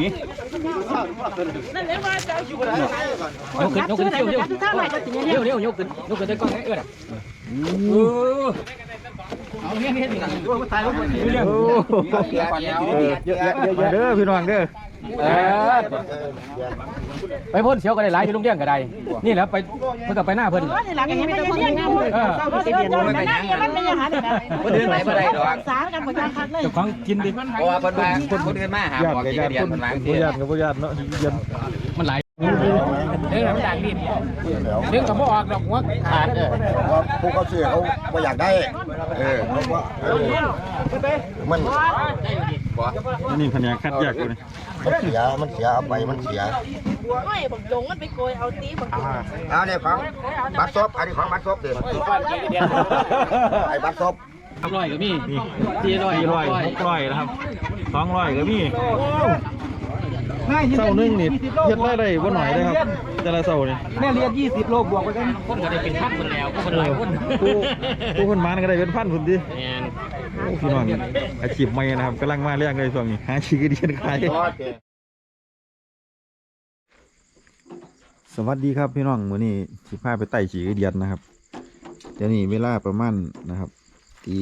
นี่นั่นเลยว่าจะอยู่ไหนยกขึ้นยกขึ้นเที่ยวเที่ยวเที่ยวเที่ยวยกขึ้นยกขึ้นได้กล้องให้เอื้อน่ะเออเอาเนี่ยเนี่ยนี่ตายแล้วคนนี้เรื่องโอ้เยอะแยะเยอะแยะเด้อพี่น้องเด้อ เออไปพ่นเสียวก็ได้หลายที่ลุงเลี้ยงก็ได้ นี่แหละไปเพิ่นก็ไปหน้าเพิ่นนี่หลังนี้ไม่ต้เรียงานเลยเราจะเรียนมันไม่ยังมันไม่ยังหาเด็กนะสารกันหมดยังพักเลยเจ้าของกินดิเพราะว่าเพิ่นมาคนคนอื่นมาหาหมอติจาติเดียคนเพิ่นมาบ่เที่ยญาติกับบ่ญาติเนาะเย็นมันหลายเด้อมันดังดิเรื่องก็บ่ออกดอกหัวขาดเด้อว่าพวกเขาเสียเขาไม่อยากได้ เออเพราะว่าเออมันนี่แผนกคัดแยกกูนี่มันเสีย มันเสียเอาไปมันเสียไม่บังจงมันไปโกยเอาตีบังจงเอาเนี่ยของบัตรซบอันนี้ของบัตรซบเดี๋ยวไอ้บัตรซบร้อยก็มีนี่สี่ร้อยสี่ร้อยหกร้อยนะครับสองร้อยก็มีเสาหนึงนี่เฮ็ดได้ได้บ่หน่อยเลยครับแต่ละเสานี่แม่เรียน20โลบวกไปกันคนก็ได้เป็นพันคนแล้วคนหลายคนผู้ผู้คนมาก็ได้เป็นพันพุ่นดิแม่นโอ้ พี่น้องอาชีพใหม่นะครับกำลังมาแรงเลยช่วงนี้หาชีกเดียนขายสวัสดีครับพี่น้องมื้อนี้สิพาไปไต่ฉีกเดียนนะครับเดี๋ยวนี้เวลาประมาณนะครับตี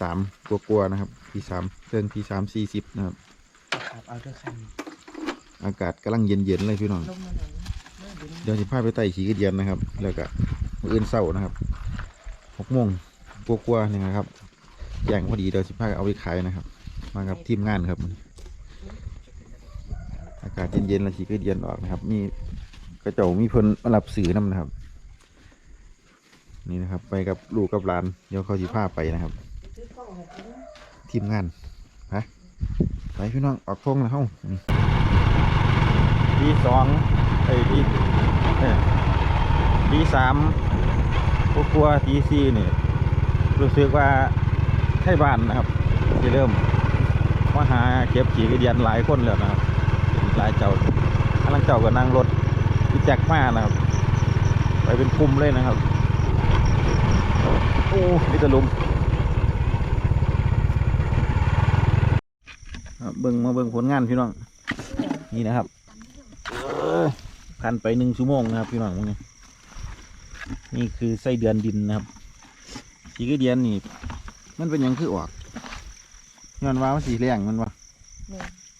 สามกลัวๆนะครับตีสามเครื่องตีสามสี่สิบนะครับเอาด้วยคันอากาศกำลังเย็นๆเลยพี่น้องเดี๋ยวสิพาไปไต่ฉีกเดียนนะครับ แล้วก็มื้ออื่นเศร้านะครับหกโมงกลัวๆนี่นะครับ แย่งพอดีเดี๋ยวสิพาเอาไปขายนะครับ มากับทีมงานครับ อากาศเย็นๆแล้วฉีกเดียนออกนะครับ มีกระเจ้ามีเพิ่นมารับสื่อนํนะครับ นี่นะครับ ไปกับลูกกับหลานเดี๋ยวเขาสิพาไปนะครับ ทีมงานฮะไปพี่น้องออกทงแล้วเฮ้าทีสองไอ้ทีเอ้ยทีสามกลัวๆทีสี่นี่รู้สึกว่า ไทยบ้านนะครับจะเริ่มมาหาเก็บขี่กระเดียนหลายคนแล้วนะครับหลายเจ้าข้งหลังเจ้าก็นั่งรถพี่แจ็คมานะครับ ไปเป็นกลุ่มเลยนะครับโอ้นี่ตะลุมเบิ่งมาเบิ่งผลงานพี่น้องนี่นะครับเอ้ยผ่านไปหนึ่งชั่วโมงนะครับพี่น้องนี้นี่คือไส้เดือนดินนะครับสีกระเดียนนี่ มันเป็นหยังคือออกย้อนว่ามันสีแรงมันวะ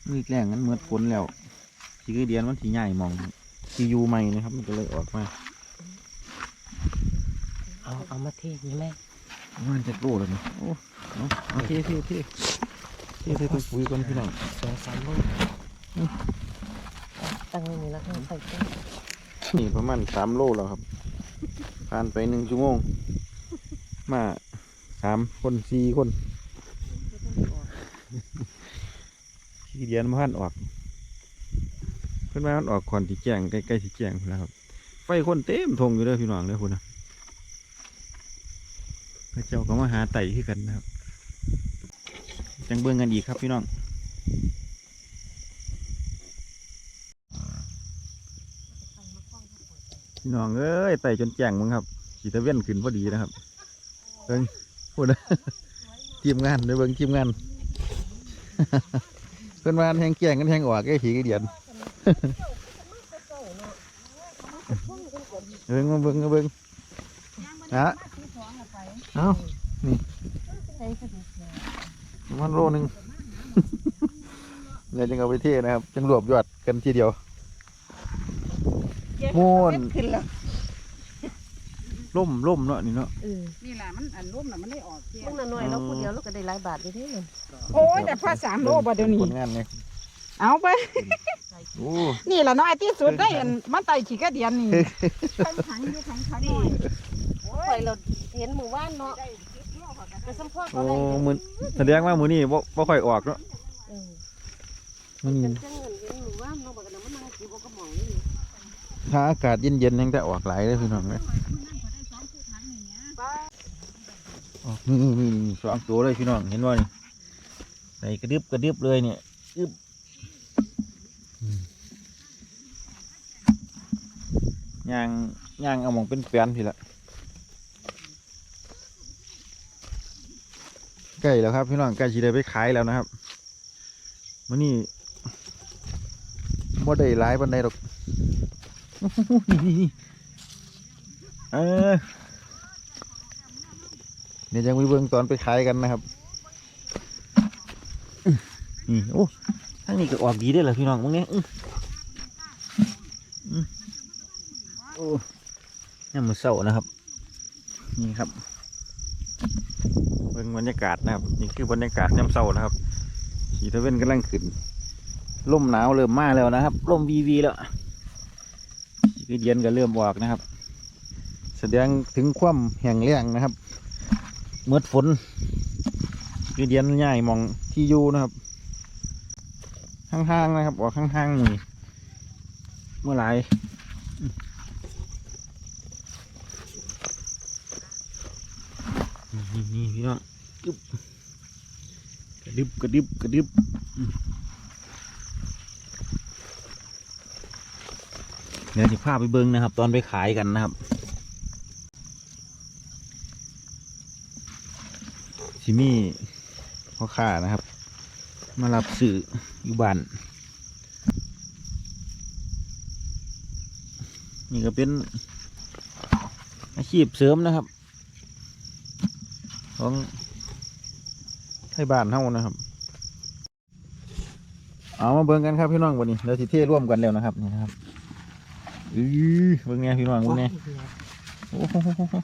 มันแรงมันเหมือนฝนแล้วสีกระเดียนมันสีใหญ่มองสียูใหม่นะครับ มันก็เลยออกมาเอาเอามาเทนี่แม่มันจะโลเลยนะโอ้เอาเอาเท่เท่เท่เท่เท่ไปคุยกันพี่น้องสองสามโลตั้งนี่แล้วให้ใส่ตู้นี่ประมาณสามโลแล้วครับผ่านไปหนึ่งชั่วโมงมา สามคนสี่คนขี้เดียนมาพันออก เพื่อนมาพันออกก่อนที่แจ้งใกล้ๆที่แจ้งพู้นแหล้วครับ ไฟคนเต็มทงอยู่เด้อพี่น้องเด้อคุณนะพระเจ้าก็มาหาไต่ขึ้นกันนะครับ จังเบิ่งกันอีกครับพี่น้องพี่น้องเอ้ยไต่จนแจ้งมึงครับขีตะเว้นขึ้นพอดีนะครับเบิ่ง พูดนะทีมงานเดี๋ยวเบิ่งทีมงาน เพิ่นมาแทงแจ้งกันแทงออกไอ้ผีกระเดียนเบิ่งมาเบิ่งมาเบิ่งนะเอานี่มันโลหนึงเลยจังเอาไปเทนะครับจังรวบยอดกันทีเดียวม่วนขึ้นแล้ว ล่มล่มเนาะนี่เนาะเออนี่แหละมันอันร่มน่ะมันได้ออกเที่ยต้องหน่อยเราพูดเดียวเราก็ได้หลายบาทดีที่โอ้ยแต่พอสามโลบ่เดี๋ยวนี้ผลงานเนี่ยเอาไป โอ้นี่ละน้อยที่สุดได้อันมันไต่ขี้กระเดียนนี่ขังขังอยู่ขังขังหน่อยปล่อยเราเห็นหมู่บ้านเนาะไปสัมพอดโอ้อะไรมือแสดงว่ามือนี่บ่บ่ค่อยออกเนาะเออมันนี่จังเงินเห็นหมู่บ้านเนาะบอกกันนะมันนั่งกินบ่ก็มองนี่ถ้าอากาศเย็นๆยังจะออกหลายเลยพี่น้องเลยออก นี่นี่นี่สองตัวเลยพี่น้องเห็นว่านี่ใส่กระดึบกระดึบเลยเนี่ยอึบอืมย่างย่างเอามองเป็นแปลนพี่ละใกล้แล้วครับพี่น้องใกล้ชีได้ไปขายแล้วนะครับมื่อนี้บ่ได้หลายปานใดดอกนี่เออ เดี๋ยวยังไปเบิ่งตอนไปขายกันนะครับอื้อนี่โอ้ทางนี้ก็ออกดีได้เหรอพี่น้องมึงเนี่ยอื้โอ้นี่มือเศร้านะครับ นี่ครับเบิ่งบรรยากาศนะครับ นี่คือบรรยากาศยามเศร้านะครับสีทะเวนกำลังขึ้นลมหนาวเริ่มมาแล้วนะครับลมวีวีแล้วสีเย็นก็เริ่มออกนะครับ แสดงถึงความแห้งแล้งนะครับ เมื่อฝนคือเย็นง่ายมองที่อยู่นะครับข้างๆนะครับออกข้างๆนี่เมื่อไหรนี่นี่พี่น้องกึบกระดึบกระดึบกระดึบเดี๋ยวจะพาไปเบิ้งนะครับ ตอนไปขายกันนะครับ สิมีพ่อค้านะครับ มารับสื่ออยู่บ้านนี่ก็เป็นอาชีพเสริมนะครับ ของไทยบ้านเฮานะครับ เอามาเบิ่งกันครับพี่น้องวันนี้เราสิเทร่วมกันแล้วนะครับนี่นะครับอือเบิ่งไงพี่น้องเบิ่งไงโอ้โหเอา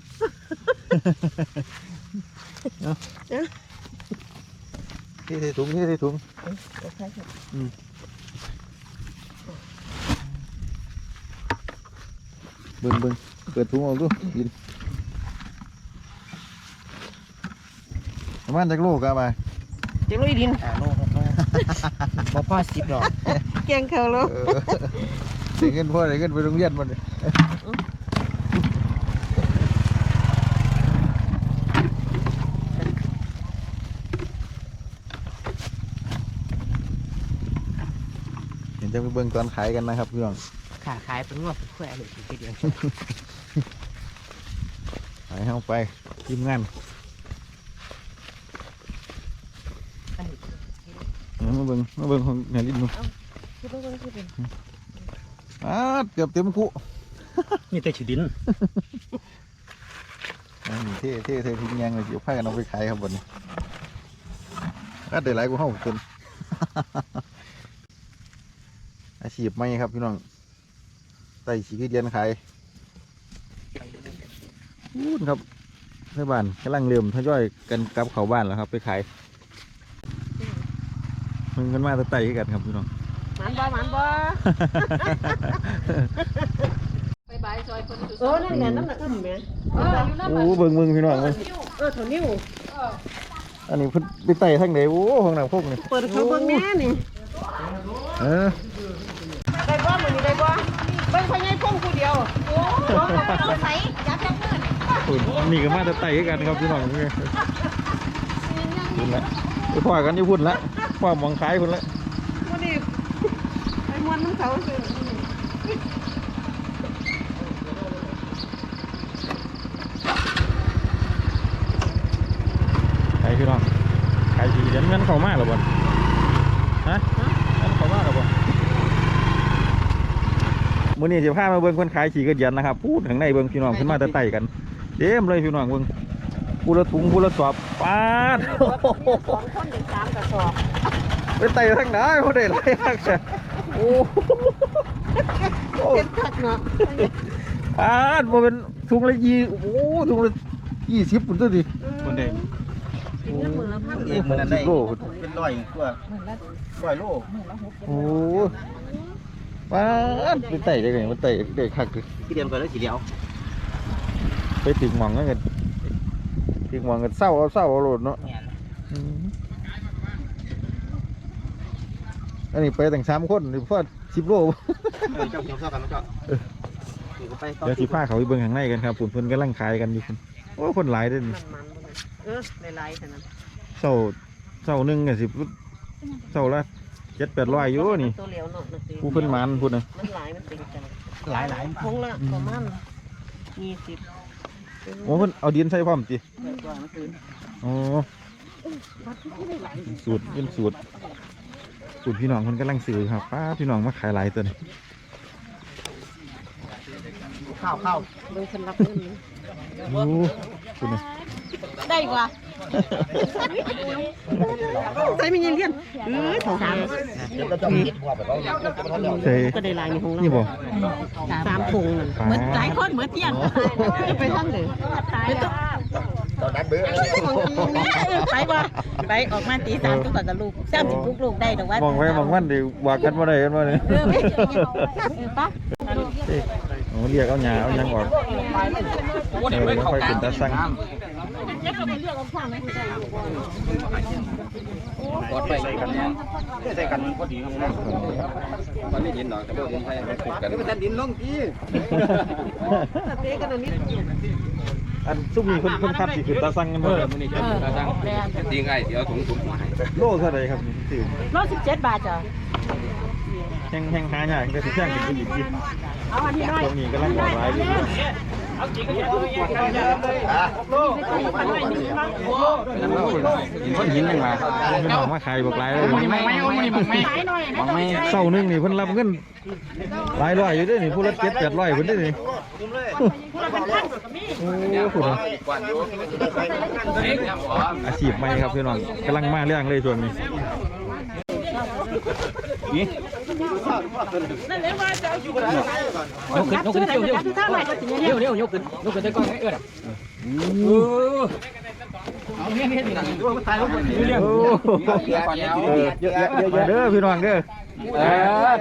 เทใส่ถุงเทใส่ถุงอืมเบิ่งเบิ่งเปิดถุงออกดูกินประมาณจากโลกอะไปจะลุยดินบ่พอสิบหรอกแกงเขาแล้วเออได้เงินพ่อได้เงินไปโรงเรียนมันยเห็น จะไปเบิ่งตอนขายกันนะครับพี่น้องขาขายเป็นงวดเป็นแควเลยทีเดียวขายเข้าไปทีมงานเอามาเบิ่งมาเบิ่งของเนี่ยลิ้นหนูอ่าเกือบเต็มคุมีแต่ฉีดินอันนี้เท่เท่เท่ทิ้งยังเลยเดี๋ยวพากันเอาไปขายครับบนนี้ก็ได้หลายกว่าเฮาคน อาชีพไม่ครับพี่น้องไต่สีเดียนขายพูดครับเพื่อนบ้านกำลังเริ่มทยอยกันกลับเข้าบ้านแล้วครับ ไปขายมึงกันมาแตะไต่กันครับพี่น้องหมันบ่หมันบ่เออนั่นแหละน้ำหนักอึมแม่โอ้เบิ่งเบิ่งพี่น้องเบิ่งเออถนิ้วอันนี้เพิ่นไปไต่ทางไหนโอ้ห้องน้ำพวกนี่เปิดเขาเบิ่งแม่นี่เออ ได้บ่มื้อนี้ได้บ่เบิ่งพ่อใหญ่พงผู้เดียวโอ้ ใส่ยับยับมือพุ่นนี่ก็มาแตะไต่กันครับพี่น้องเพิ่นพุ่นละไปพ่อกันอยู่พุ่นละพ่อมองขายพุ่นละมื้อนี้ไปม่วนน้ำเขาซื่อขายพี่น้องขายสีเดือนเงินเข้ามาหรอบ่ฮะเงินเข้ามาหรอบ่ มื้อนี้สิพามาเบิ่งคนขายขี่กระเดียนนะครับพูดข้างในเบิ่งพี่น้องขึ้นมาแตะไต่กันเต็มเลยพี่น้องเบิ่งผู้ละถุงผู้ละสอบปาดสองคนถึงสามกระสอบไปไต่ทางไหนบ่ได้หลายฮักแท้โอ้โหเป็นคักเนาะปาดบ่เป็นถุงละยี่โอ้โหถุงละยี่สิบปุ่นตัวดิคนเดียวกินเงินมื้อละพันเองมันได้โลเป็นร้อยกว่าร้อยโลโอ้ ป้าดไปไต่ได้ไงมันไต่ได้คักเลยที่เดียวกันแล้วสีเดียวไปถึงหมองก็เงินถึงหมองก็เศร้าเอาเศร้าเอาโหลดเนาะอืมอันนี้ไปตั้งสามคนนี่พอสิบโลเจ้าเจ้าเจ้ากันเจ้านี่ก็ไปต่อเดี๋ยวสิพาเขาไปเบิ่งข้างในกันครับปุ่นเพิ่นกำลังขายกันอยู่พุ่นโอ้คนหลายเด้อมันนี่มันเออหลายๆเท่านั้นเศร้าเศร้าหนึ่งก็สิเศร้าละ เจ็ดแปดร้อยอยู่นี่ตัวเหลียวเนาะนักเรียนผู้เพิ่นหมานพุ่นนะมันหลายมันเป็นจังหลายหลายพงละประมาณยี่สิบโอ้เพิ่นเอาดินใส่พร้อมจิอ๋อสูตรเป็นสูตรปุ่นพี่น้องคนกำลังซื้อครับป้าพี่น้องมาขายหลายตัวนี่ข้าวข้าวเบิ่งคนรับเงินโอ้คุณนี่ ได้กว่าใส่มีเงินเรียนเอ้ยสามเดี๋ยวก็จะคิดว่าแบบว่าใช่ก็ได้ลายในห้องนี่เราบ่สามถุงเหมือนหลายคนเหมือนเที่ยงไปทางไหนไปต้องตอนนั้นเบื่อไปบ่ไปออกมาตีสามตุ๊กตาลูกสามสิบลูกลูกได้ดอกว่ามองไปมองมันดิว่ากันว่าได้กันว่าเนี่ยเออไม่ปะโอ้เรียกเอาหยาเอาหยังออกโอ้เดี๋ยวไปเข้ากลางตาสั่ง กดไปกันเนี่ยใส่กันพอดีครับตอนนี้เห็นหน่อยแต่ว่าผมใช้ปลูกกันไม่ทันดินลงทีเตะกันนิดอันซุ่มนี่คนคนคัดสิคือตาสั่งกันเอเด้อมันนี่จะกระซังดีไงเดี๋ยวถุงถุงมาให้โลเท่าไรครับนี่ถือร้อยสิบเจ็ดบาทจ้ะแห้งแห้งหายากก็สิแท่งขึ้นไปอีกทีเอาอันนี้หน่อยตรงนี้กำลังออกหลายอยู่ คนหินยังมาพี่น้องมาขายบอกหลายเลยมันไม่ไม่มันไม่มันไม่เศร้าหนึงนี่เพิ่นรับเงินหลายร้อยอยู่เด้อนี่ผู้ละเจ็ดแปดร้อยเพิ่นเด้อนี่โอ้โหกวนอยู่เองครับผมอาชีพใหม่ครับพี่น้องกำลังมาเรื่องเลยช่วงนี้ ยกขึ้นยกขึ้นเที่ยวเที่ยวเที่ยวเที่ยวยกขึ้นยกขึ้นได้ก่อนเออเออเอาเนี่ยเนี่ยนี่ตายแล้วเรื่องโอ้เออเยอะแยะเยอะแยะเด้อพี่น้องเด้อ เออ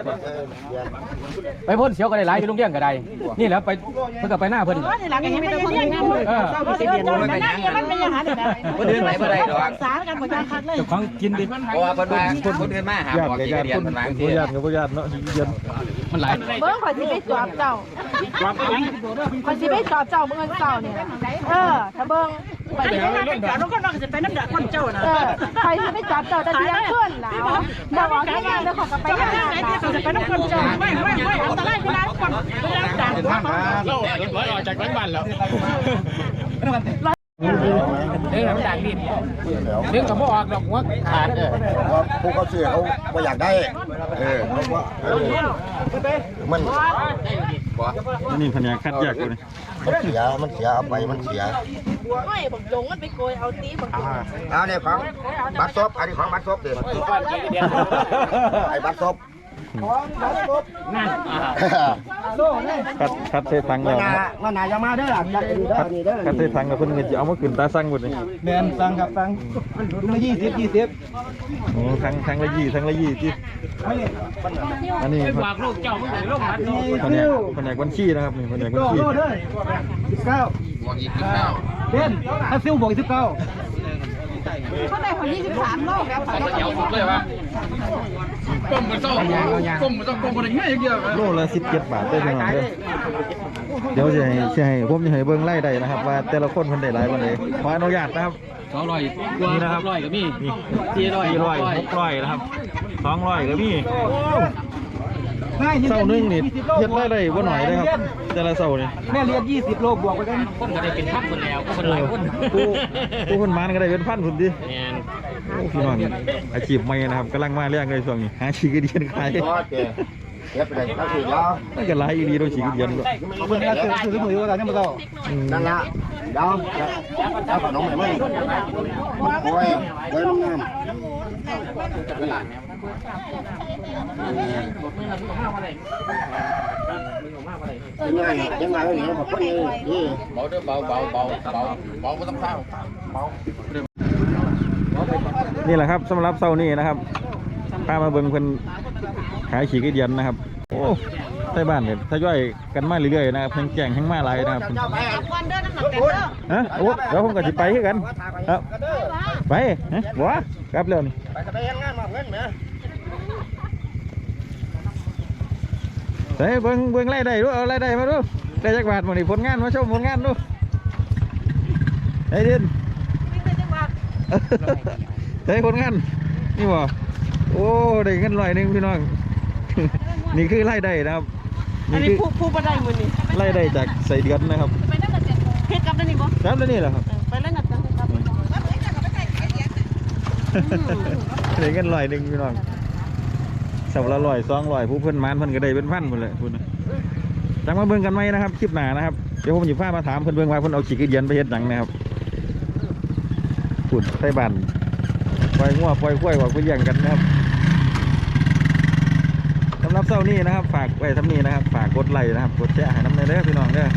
ไปพ่นเสียวก็ได้หลายอยู่โรงเรียนก็ได้ นี่แหล้วไปเพิ่นก็ไปหน้าเพิ่นหลังนี้ไม่ได้คนเรียนงานเลยเออเศร้าที่เรียนมันเป็นอย่างมันเป็นอย่างนั้นเลยนะก็เดินไหนบ่ได้ดอกสารกันหมดการคัดเลยเจ้าของกินดิเพราะว่าเพิ่นมาคนเดินมาหาญาติบอกกับที่ญาติเรียคนนเพิ่นมาบ่ที่ญาติกับบ่ญาติเนาะเรียนมันหลายเบิ้งข่อยสิไปจอบเจ้าข่อยสิไปจอบเจ้าเมื่อเจ้าเนี่ยเออถ้าเบิ้ง ไปเดี๋ยวเราไปน้องก็น้องจะไปน้ำเดือดคนเจ้านะเออข่อยสิไปจอบเจ้าแต่เที่ยงคืนแล้วเดี๋ยวออกจากงานแล้วเขอยก็ไปไปงานไหนแล้วที่จะไปน้ำคนเจ้าไม่ไม่ไม่อันตรายเวลาคนเวลาด่างหัวเขาเราร้อยออกจากบ้านแล้วเรื่องมันดังดิเรื่องกับพ่อออกดอกหัวขาดเออว่าพวกเขาซื้อเขาไม่อยากได้ เออเพราะว่าเอ อมันนี่แผนกคัดแยกอยู่นี่มันเสีย มันเสียเอาไปมันเสียไม่ผมจงมันไปโกยเอาตีผมเอาเนี่ยของบัตรซบอันนี้ของบัตรซบเด็ดไอ้บัตรซบ คัดคัดเทถังแล้วนะครับว่านายจะมาเด้อหลังจากนี้เด้อนี่เด้อคัดเทถังแล้วเพิ่นก็จะเอามาขึ้นตาสั่งหมดนี่แมนฟังครับฟังมายี่สิบยี่สิบโอ้ทั้งทั้งละยี่ทั้งละยี่จิอันนี้ฝากลูกเจ้ามึงไปลงมัดแผนกแผนกบัญชีนะครับนี่แผนกบัญชีสิบเก้าบวกอีกสิบเก้าเด่นถ้าซิวบวกสิบเก้า เขาได้ของ23โลแล้วข่อยก็เดี๋ยวผมเลยว่าก้มมันต้องก้มมันต้องก้มมันอย่างเงี้ยอย่างเดียวโลละสิบเจ็ดบาทได้อพี่น้องเด้อเดี๋ยวจะให้จะให้ผมจะให้เบิ่งไล่ได้นะครับ ว่าแต่ละคนเพิ่นได้หลายปานใดขออนุญาตนะครับสองร้อยนี่นะครับร้อยก็มีนี่สี่ร้อยสี่ร้อยหกร้อยนะครับสองร้อยก็มี เสาหนึงนี่เฮ็ดรายได้บ่หน่อยเลยครับ แต่ละเสานี่แม่เรียนยี่สิบโลบวกไปกันคนก็ได้เป็นพันคนแล้วคนหลายคนผู้ผู้คนมานก็ได้เป็นพันพุ่นดิแมนโอ้พี่น้องอาชีพใหม่นะครับกำลังมาแรงเลยช่วงนี้หาชีกระเดียนขายโอเคเก็บไปเลยถ้าถือยาวน่าจะหลายอีหลีโดยชีกระเดียนด้วยมันน่าจะซื้อมือว่าเนี่ยมันต้องอืมนั่นละยาวแล้วขนมใหม่ไหมโอ้ยโอ้ยน้องงาม ยังไงยังไงเนี่ยผมก็ยังนี่เบาเด้อเบาเบาเบาเบาเบาไม่ต้องเศร้าเบานี่แหละครับสำหรับเสาร์นี้นะครับพามาเบิ่งเพิ่นขายฉีกระเดียนนะครับ โอ้ ใต้บ้านเนี่ยทยอยกันมาเรื่อยๆนะครับแห่งแก่งแห่งมาหลายนะครับวันเดินน้ำหนักกันเด้อฮะโอ้เดี๋ยวผมก็สิไปคือกันครับไปฮะบัวกลับแล้วนี่ไปจะไปยังงานมาเงินไหมใส่เบิ่งเบิ่งรายได้ดูเอารายได้มาดูได้จักบาทมานี่ผลงานมาชมผลงานดูไอ้เด่นใส่ผลงานนี่บ่โอ้ได้เงินร้อยหนึงพี่น้องนี่คือรายได้นะครับ อันนี่นี้คือผู้ผู้บ่ได้มือนี่รายได้จากใส่เดือนนะครับเพชรกับนั่นนี่บ่ครับแล้วนี่แหละครับไปเล่นกับกันครับได้เงินร้อยหนึงพี่น้องสับละร้อยสองร้อยผู้เพิ่นมานเพิ่นก็ได้เป็นพันหมดเลยคุณจังมาเบิ่งกันไหมนะครับคลิปหน้านะครับเดี๋ยวผมจะพามาถามเพิ่นเบิ่งว่าเพิ่นเอาขี้กระเดียนไปเฮ็ดหยังนะครับคุณใส่บันปล่อยงัวปล่อยกล้วยว่าไปเลี้ยงกันนะครับ สำหรับเช้านี้นะครับ ฝากไว้ทำนี้นะครับ ฝากกดไลค์นะครับ กดแชร์ให้น้ำในเด้อพี่น้องเด้อ